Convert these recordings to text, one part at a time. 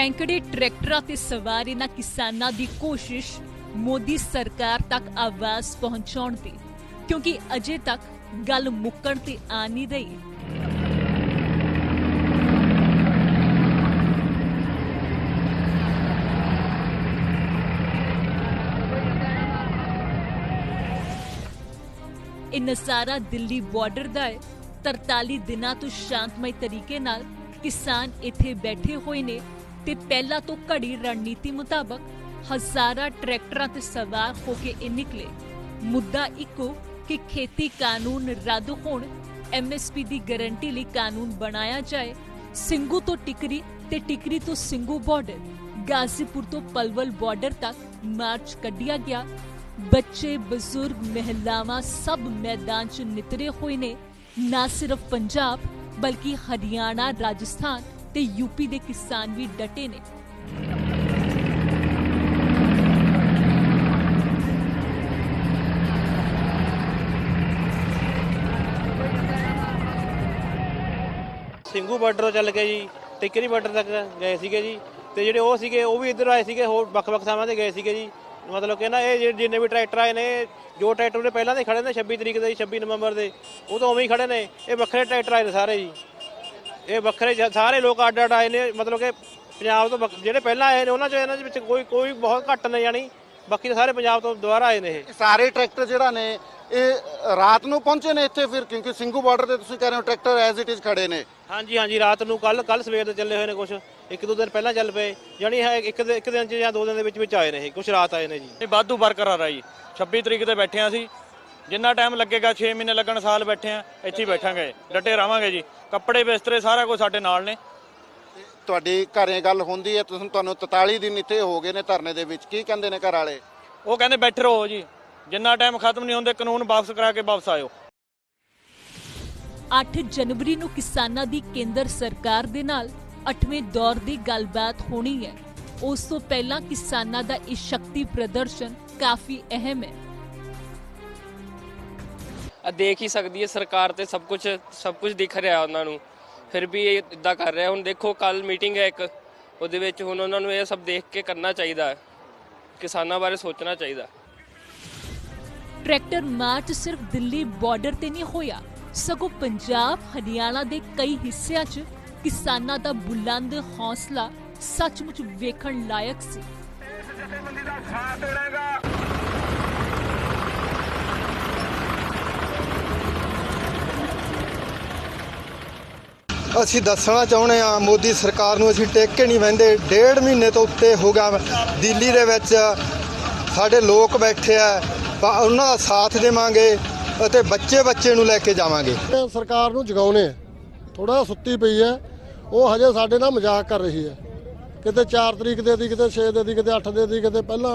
ਸੈਂਕੜੇ ਟਰੈਕਟਰਾਂ ਤੇ ਸਵਾਰ ਇਹਨਾਂ ਕਿਸਾਨਾਂ ਦੀ ਕੋਸ਼ਿਸ਼, ਮੋਦੀ ਸਰਕਾਰ ਤੱਕ ਆਵਾਜ਼ ਪਹੁੰਚਾਉਣ ਦੀ ਕਿਉਂਕਿ ਅਜੇ ਤੱਕ ਗੱਲ ਮੁੱਕਣ ਤੇ ਆ ਨਹੀਂ ਰਹੀ। ਇਹ ਨਜ਼ਾਰਾ ਦਿੱਲੀ ਬਾਰਡਰ ਦਾ ਹੈ। 43 ਦਿਨਾਂ ਤੋਂ ਸ਼ਾਂਤਮਈ ਤਰੀਕੇ ਨਾਲ ਕਿਸਾਨ ਇੱਥੇ ਬੈਠੇ ਹੋਏ ਨੇ। ਤੇ ਪਹਿਲਾਂ ਤੋਂ ਘੜੀ ਰਣਨੀਤੀ ਮੁਤਾਬਕ ਹਜ਼ਾਰਾਂ ਟਰੈਕਟਰਾਂ ਤੇ ਸਵਾਰ ਹੋ ਕੇ ਇਹ ਨਿਕਲੇ। ਮੁੱਦਾ ਇੱਕੋ ਕਿ ਖੇਤੀ ਕਾਨੂੰਨ ਰੱਦ ਹੋਣ ਐਮਐਸਪੀ ਦੀ ਗਾਰੰਟੀ ਲਈ ਕਾਨੂੰਨ ਬਣਾਇਆ ਜਾਏ। ਸਿੰਘੂ ਤੋਂ ਟਿਕਰੀ ਤੇ ਟਿਕਰੀ ਤੋਂ ਸਿੰਘੂ ਬਾਰਡਰ ਗਾਜ਼ੀਪੁਰ ਤੋਂ ਪਲਵਲ ਬਾਰਡਰ ਤੱਕ ਮਾਰਚ ਕੱਢਿਆ ਗਿਆ। ਬੱਚੇ, ਬਜ਼ੁਰਗ, ਮਹਿਲਾਵਾਂ ਸਭ ਮੈਦਾਨ 'ਚ ਨਿਤਰੇ ਹੋਏ ਨੇ। ਨਾ ਸਿਰਫ ਪੰਜਾਬ, ਬਲਕਿ ਹਰਿਆਣਾ, ਰਾਜਸਥਾਨ ਤੇ ਯੂਪੀ ਦੇ ਕਿਸਾਨ ਵੀ ਡਟੇ ਨੇ। ਸਿੰਘੂ ਬਾਰਡਰ ਚੱਲ ਕੇ ਜੀ, ਟਿੱਕਰੀ ਬਾਰਡਰ ਤੱਕ ਗਏ ਸੀਗੇ ਜੀ। ਤੇ ਜਿਹੜੇ ਉਹ ਸੀਗੇ, ਉਹ ਵੀ ਇੱਧਰ ਆਏ ਸੀਗੇ, ਹੋਰ ਵੱਖ-ਵੱਖ ਥਾਵਾਂ ਤੇ ਗਏ ਸੀਗੇ ਜੀ। ਮਤਲਬ ਕਿ ਨਾ ਇਹ ਜਿੰਨੇ ਵੀ ਟਰੈਕਟਰ ਆਏ ਨੇ, ਜੋ ਟਰੈਕਟਰ ਉਹਦੇ ਪਹਿਲਾਂ ਦੇ ਖੜੇ ਨੇ 26 ਤਰੀਕ ਦੇ ਜੀ 26 ਨਵੰਬਰ ਦੇ, ਉਹ ਤਾਂ ਉਵੇਂ ਹੀ ਖੜੇ ਨੇ। ਇਹ ਵੱਖਰੇ ਟਰੈਕਟਰ ਆਏ ਨੇ ਸਾਰੇ ਜੀ। ਇਹ ਵੱਖਰੇ ਜ- ਸਾਰੇ ਲੋਕ ਅੱਡ ਅੱਡ ਆਏ ਨੇ ਮਤਲਬ ਕਿ ਪੰਜਾਬ ਤੋਂ ਵੱਖ- ਜਿਹੜੇ ਪਹਿਲਾਂ ਆਏ ਨੇ ਉਹਨਾਂ ਚ ਇਹਨਾਂ ਦੇ ਵਿੱਚ ਕੋਈ ਕੋਈ ਬਹੁਤ ਘੱਟ ਨੇ ਜਾਣੀ ਬਾਕੀ ਸਾਰੇ ਪੰਜਾਬ ਤੋਂ ਦੁਬਾਰਾ ਆਏ ਨੇ ਇਹ। ਇਹ ਸਾਰੇ ਟਰੈਕਟਰ ਜਿਹੜਾ ਨੇ ਇਹ ਰਾਤ ਨੂੰ ਪਹੁੰਚੇ ਨੇ ਇੱਥੇ ਫਿਰ ਕਿਉਂਕਿ ਸਿੰਘੂ ਬਾਰਡਰ ਤੇ ਤੁਸੀਂ ਕਹਿ ਰਹੇ ਹੋ ਟਰੈਕਟਰ ਐਜ਼ ਇਟ ਇਜ਼ ਖੜੇ ਨੇ। ਹਾਂਜੀ ਹਾਂਜੀ ਰਾਤ ਨੂੰ ਕੱਲ ਕੱਲ ਸਵੇਰ ਦੇ ਚੱਲੇ ਹੋਏ ਨੇ ਕੁਝ ਇੱਕ ਦੋ ਦਿਨ ਪਹਿਲਾਂ ਚੱਲ ਪਏ ਜਾਣੀ ਹੈ ਇੱਕ ਦੇ- ਇੱਕ ਦਿਨ ਚ ਜਾਂ ਦੋ ਦਿਨ ਦੇ ਵਿੱਚ ਵਿੱਚ ਆਏ ਨੇ ਇਹ ਕੁਝ ਰਾਤ ਆਏ ਨੇ ਜੀ। ਇਹ ਵਾਧੂ ਬਰਕਰਾਰ ਆ ਜੀ। 26 ਤਰੀਕ ਤੇ ਬੈਠੇ ਆ ਅਸੀਂ ਜਿੰਨਾ ਟਾਈਮ ਲੱਗੇਗਾ 6 ਮਹੀਨੇ ਲੱਗਣ ਸਾਲ ਬੈਠੇ ਆ ਇੱਥੇ ਹੀ ਬੈਠਾਂਗੇ ਡਟੇ ਰਵਾਂਗੇ ਜੀ। ਕੱਪੜੇ ਬਿਸਤਰੇ ਸਾਰਾ ਕੁਝ ਸਾਡੇ ਨਾਲ ਨੇ। ਤੁਹਾਡੀ ਘਰੇ ਗੱਲ ਹੁੰਦੀ ਹੈ ਤੁਸੀਂ ਤੁਹਾਨੂੰ 43 ਦਿਨ ਇੱਥੇ ਹੋ ਗਏ ਨੇ ਧਰਨੇ ਦੇ ਵਿੱਚ। ਕੀ ਕਹਿੰਦੇ ਨੇ ਘਰ ਵਾਲੇ ਉਹ ਕਹਿੰਦੇ ਬੈਠੇ ਰਹੋ ਜੀ। ਜਿੰਨਾ ਟਾਈਮ ਖਤਮ ਨਹੀਂ ਹੁੰਦੇ ਕਾਨੂੰਨ ਵਾਪਸ ਕਰਾ ਕੇ ਵਾਪਸ ਆਇਓ। 8 ਜਨਵਰੀ ਨੂੰ ਕਿਸਾਨਾਂ ਦੀ ਕੇਂਦਰ ਸਰਕਾਰ ਦੇ ਨਾਲ 8ਵੇਂ ਦੌਰ ਦੀ ਗੱਲਬਾਤ ਹੋਣੀ ਹੈ। ਉਸ ਤੋਂ ਪਹਿਲਾਂ ਕਿਸਾਨਾਂ ਦਾ ਇਹ ਸ਼ਕਤੀ ਪ੍ਰਦਰਸ਼ਨ ਕਾਫੀ ਅਹਿਮ ਹੈ। ਦੇਖ ਹੀ ਸਕਦੀ ਹੈ ਸਰਕਾਰ ਤੇ ਸਭ ਕੁਝ ਸਭ ਕੁਝ ਦਿਖ ਰਿਹਾ ਉਹਨਾਂ ਨੂੰ। ਫਿਰ ਵੀ ਇਹ ਇਦਾਂ ਕਰ ਰਿਹਾ। ਹੁਣ ਦੇਖੋ ਕੱਲ ਮੀਟਿੰਗ ਹੈ ਇੱਕ। ਉਹਦੇ ਵਿੱਚ ਹੁਣ ਉਹਨਾਂ ਨੂੰ ਇਹ ਸਭ ਦੇਖ ਕੇ ਕਰਨਾ ਚਾਹੀਦਾ ਹੈ। ਕਿਸਾਨਾਂ ਬਾਰੇ ਸੋਚਣਾ ਚਾਹੀਦਾ। ਟਰੈਕਟਰ ਮਾਰਚ ਸਿਰਫ ਦਿੱਲੀ ਬਾਰਡਰ ਤੇ ਨਹੀਂ ਹੋਇਆ। ਸਗੋਂ ਪੰਜਾਬ ਹਰਿਆਣਾ ਦੇ ਕਈ ਹਿੱਸਿਆਂ 'ਚ ਕਿਸਾਨਾਂ ਦਾ ਬੁਲੰਦ ਹੌਸਲਾ ਸੱਚਮੁੱਚ ਵੇਖਣ ਲਾਇਕ ਸੀ। ਅਸੀਂ ਦੱਸਣਾ ਚਾਹੁੰਦੇ ਆ ਮੋਦੀ ਸਰਕਾਰ ਨੂੰ ਅਸੀਂ ਟੇਕ ਕੇ ਨਹੀਂ ਵੰਦੇ ਡੇਢ ਮਹੀਨੇ ਤੋਂ ਉੱਤੇ ਹੋ ਗਿਆ ਦਿੱਲੀ ਦੇ ਵਿੱਚ ਸਾਡੇ ਲੋਕ ਬੈਠੇ ਆ ਉਹਨਾਂ ਦਾ ਸਾਥ ਦੇਵਾਂਗੇ ਅਤੇ ਬੱਚੇ ਬੱਚੇ ਨੂੰ ਲੈ ਕੇ ਜਾਵਾਂਗੇ। ਸਰਕਾਰ ਨੂੰ ਜਗਾਉਣੇ ਆ। ਥੋੜਾ ਸੁੱਤੀ ਪਈ ਹੈ ਉਹ ਹਜੇ ਸਾਡੇ ਨਾਲ ਮਜ਼ਾਕ ਕਰ ਰਹੀ ਹੈ ਕਿਤੇ 4 ਤਰੀਕ ਦੇ ਦੀ, ਕਿਤੇ 6 ਦੇ ਦੀ, ਕਿਤੇ 8 ਦੇ ਦੀ, ਕਿਤੇ ਪਹਿਲਾਂ,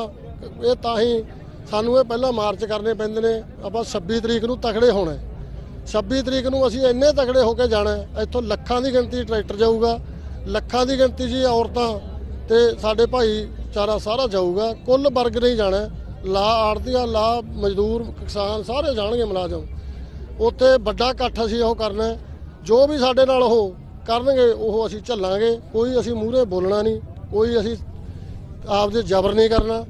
ਇਹ ਤਾਂ ਹੀ ਸਾਨੂੰ ਇਹ ਪਹਿਲਾਂ ਮਾਰਚ ਕਰਨੇ ਪੈਂਦੇ ਨੇ। ਆਪਾਂ 26 ਤਰੀਕ ਨੂੰ ਤਖੜੇ ਹੋਣਾ। 26 ਤਰੀਕ ਨੂੰ ਅਸੀਂ ਇੰਨੇ ਤਕੜੇ ਹੋ ਕੇ ਜਾਣਾ ਇੱਥੋਂ ਲੱਖਾਂ ਦੀ ਗਿਣਤੀ ਟਰੈਕਟਰ ਜਾਊਗਾ, ਲੱਖਾਂ ਦੀ ਗਿਣਤੀ ਜੀ ਔਰਤਾਂ ਤੇ ਸਾਡੇ ਭਾਈਚਾਰਾ ਸਾਰਾ ਜਾਊਗਾ। ਕੁੱਲ ਵਰਗ ਨਹੀਂ ਜਾਣਾ ਲਾ ਆੜਤੀਆ ਲਾ ਮਜ਼ਦੂਰ, ਕਿਸਾਨ ਸਾਰੇ ਜਾਣਗੇ ਮੁਲਾਜ਼ਮ। ਉੱਥੇ ਵੱਡਾ ਇਕੱਠ ਅਸੀਂ ਉਹ ਕਰਨਾ ਜੋ ਵੀ ਸਾਡੇ ਨਾਲ ਉਹ ਕਰਨਗੇ, ਉਹ ਅਸੀਂ ਝੱਲਾਂਗੇ। ਕੋਈ ਅਸੀਂ ਮੂਹਰੇ ਬੋਲਣਾ ਨਹੀਂ। ਕੋਈ ਅਸੀਂ ਆਪਦੇ ਜ਼ਬਰ ਨਹੀਂ ਕਰਨਾ।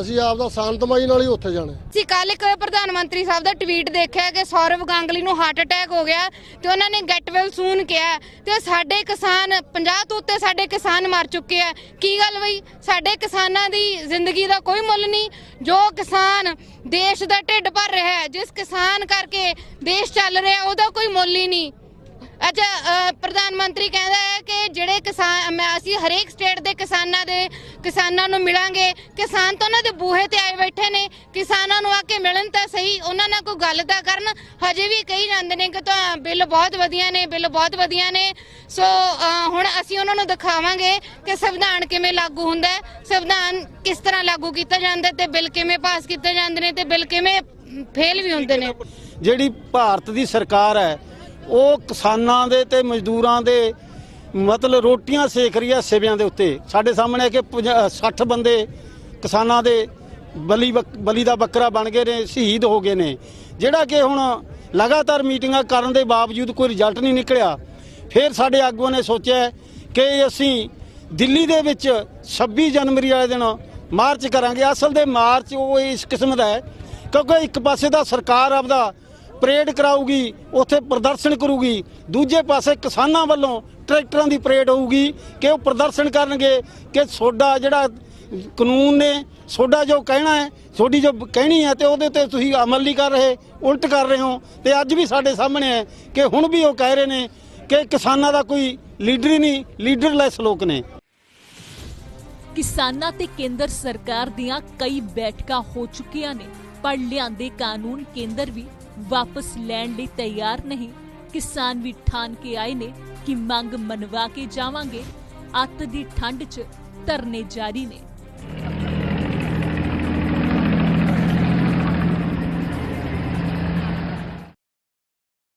ਅਸੀਂ ਆਪਦਾ ਸ਼ਾਂਤਮਈ ਨਾਲ ਹੀ ਉੱਥੇ ਜਾਣਾ। ਹੈ। ਕੱਲ ਇੱਕ ਪ੍ਰਧਾਨ ਮੰਤਰੀ ਸਾਹਿਬ ਦਾ ਟਵੀਟ ਦੇਖਿਆ ਕਿ ਸੌਰਵ ਗਾਂਗਲੀ ਨੂੰ ਹਾਰਟ ਅਟੈਕ ਹੋ ਗਿਆ ਤੇ ਉਹਨਾਂ ਨੇ ਗੈਟ ਵੈਲ ਸੂਨ ਕਿਹਾ ਤੇ ਸਾਡੇ ਕਿਸਾਨ 50 ਤੋਂ ਉੱਤੇ ਸਾਡੇ ਕਿਸਾਨ ਮਰ ਚੁੱਕੇ ਆ। ਕੀ ਗੱਲ ਬਈ? ਸਾਡੇ ਕਿਸਾਨਾਂ ਦੀ ਜ਼ਿੰਦਗੀ ਦਾ ਕੋਈ ਮੁੱਲ ਨਹੀਂ। ਜੋ ਕਿਸਾਨ ਦੇਸ਼ ਦਾ ਢਿੱਡ ਭਰ ਰਿਹਾ ਹੈ, ਜਿਸ ਕਿਸਾਨ ਕਰਕੇ ਦੇਸ਼ ਚੱਲ ਰਿਹਾ, ਉਹਦਾ ਕੋਈ ਮੁੱਲ ਹੀ ਨਹੀਂ। ਅੱਛਾ ਪ੍ਰਧਾਨ ਮੰਤਰੀ ਕਹਿੰਦਾ ਹੈ ਕਿ ਜਿਹੜੇ ਕਿਸਾਨ, ਮੈਂ ਅਸੀਂ ਹਰੇਕ ਸਟੇਟ ਦੇ ਕਿਸਾਨਾਂ ਦੇ ਕਿਸਾਨਾਂ ਨੂੰ ਮਿਲਾਂਗੇ। ਕਿਸਾਨ ਤਾਂ ਉਹਨਾਂ ਦੇ ਬੂਹੇ ਤੇ ਆਏ ਬੈਠੇ ਨੇ। ਕਿਸਾਨਾਂ ਨੂੰ ਆ ਕੇ ਮਿਲਣ ਤਾਂ ਸਹੀ, ਉਹਨਾਂ ਨਾਲ ਕੋਈ ਗੱਲ ਤਾਂ ਕਰਨ। ਹਜੇ ਵੀ ਕਹੀ ਜਾਂਦੇ ਨੇ ਕਿ ਤਾਂ ਬਿੱਲ ਬਹੁਤ ਵਧੀਆ ਨੇ, ਬਿੱਲ ਬਹੁਤ ਵਧੀਆ ਨੇ। ਸੋ ਹੁਣ ਅਸੀਂ ਉਹਨਾਂ ਨੂੰ ਦਿਖਾਵਾਂਗੇ ਕਿ ਸੰਵਿਧਾਨ ਕਿਵੇਂ ਲਾਗੂ ਹੁੰਦਾ ਹੈ। ਸੰਵਿਧਾਨ ਕਿਸ ਤਰ੍ਹਾਂ ਲਾਗੂ ਕੀਤਾ ਜਾਂਦਾ ਤੇ ਬਿੱਲ ਕਿਵੇਂ ਪਾਸ ਕੀਤੇ ਜਾਂਦੇ ਨੇ ਤੇ ਬਿੱਲ ਕਿਵੇਂ ਫੇਲ ਵੀ ਹੁੰਦੇ ਨੇ। ਜਿਹੜੀ ਭਾਰਤ ਦੀ ਸਰਕਾਰ ਹੈ, ਉਹ ਕਿਸਾਨਾਂ ਦੇ ਤੇ ਮਜ਼ਦੂਰਾਂ ਦੇ ਮਤਲਬ ਰੋਟੀਆਂ ਸੇਕ ਰਹੀ ਹੈ ਸਿਵਿਆਂ ਦੇ ਉੱਤੇ। ਸਾਡੇ ਸਾਹਮਣੇ ਕਿ 60 ਬੰਦੇ ਕਿਸਾਨਾਂ ਦੇ ਬਲੀ ਬੱਕ- ਬਲੀ ਦਾ ਬੱਕਰਾ ਬਣ ਗਏ ਨੇ, ਸ਼ਹੀਦ ਹੋ ਗਏ ਨੇ। ਜਿਹੜਾ ਕਿ ਹੁਣ ਲਗਾਤਾਰ ਮੀਟਿੰਗਾਂ ਕਰਨ ਦੇ ਬਾਵਜੂਦ ਕੋਈ ਰਿਜ਼ਲਟ ਨਹੀਂ ਨਿਕਲਿਆ, ਫਿਰ ਸਾਡੇ ਆਗੂਆਂ ਨੇ ਸੋਚਿਆ ਕਿ ਅਸੀਂ ਦਿੱਲੀ ਦੇ ਵਿੱਚ 26 ਜਨਵਰੀ ਵਾਲੇ ਦਿਨ ਮਾਰਚ ਕਰਾਂਗੇ। ਅਸਲ ਦੇ ਮਾਰਚ ਉਹ ਇਸ ਕਿਸਮ ਦਾ ਹੈ, ਕਿਉਂਕਿ ਇੱਕ ਪਾਸੇ ਤਾਂ ਸਰਕਾਰ ਆਪਦਾ ਪਰੇਡ ਕਰਾਊਗੀ, ਉੱਥੇ ਪ੍ਰਦਰਸ਼ਨ ਕਰੂਗੀ, ਦੂਜੇ ਪਾਸੇ ਕਿਸਾਨਾਂ ਵੱਲੋਂ ਟਰੈਕਟਰਾਂ ਦੀ ਪਰੇਡ ਹੋਊਗੀ ਕਿ ਉਹ ਪ੍ਰਦਰਸ਼ਨ ਕਰਨਗੇ ਕਿ ਸੋਡਾ ਜਿਹੜਾ ਕਾਨੂੰਨ ਨੇ, ਸੋਡਾ ਜੋ ਕਹਿਣਾ ਹੈ ਤੁਹਾਡੀ ਜੋ ਕਹਿਣੀ ਹੈ ਤੇ ਉਹਦੇ ਤੇ ਤੁਸੀਂ ਅਮਲ ਨਹੀਂ ਕਰ ਰਹੇ, ਉਲਟ ਕਰ ਰਹੇ ਹੋ। ਤੇ ਅੱਜ ਵੀ ਸਾਡੇ ਸਾਹਮਣੇ ਹੈ ਕਿ ਹੁਣ ਵੀ ਉਹ ਕਹਿ ਰਹੇ ਨੇ ਕਿ ਕਿਸਾਨਾਂ ਦਾ ਕੋਈ ਲੀਡਰ ਹੀ ਨਹੀਂ, ਲੀਡਰਲੈਸ ਲੋਕ ਨੇ। ਕਿਸਾਨਾਂ ਤੇ ਕੇਂਦਰ ਸਰਕਾਰ ਦੀਆਂ ਕਈ ਬੈਠਕਾਂ ਹੋ ਚੁੱਕੀਆਂ ਨੇ, ਪਰ ਲਿਆਂਦੇ ਕਾਨੂੰਨ ਕੇਂਦਰ ਵੀ ਵਾਪਸ ਲੈਣ ਲਈ ਤਿਆਰ ਨਹੀਂ। ਕਿਸਾਨ ਵੀ ਠਾਨ ਕੇ ਆਏ ਨੇ ਕਿ ਮੰਗ ਮਨਵਾ ਕੇ ਜਾਵਾਂਗੇ। ਅੱਤ ਦੀ ਠੰਡ 'ਚ ਧਰਨੇ ਜਾਰੀ ਨੇ।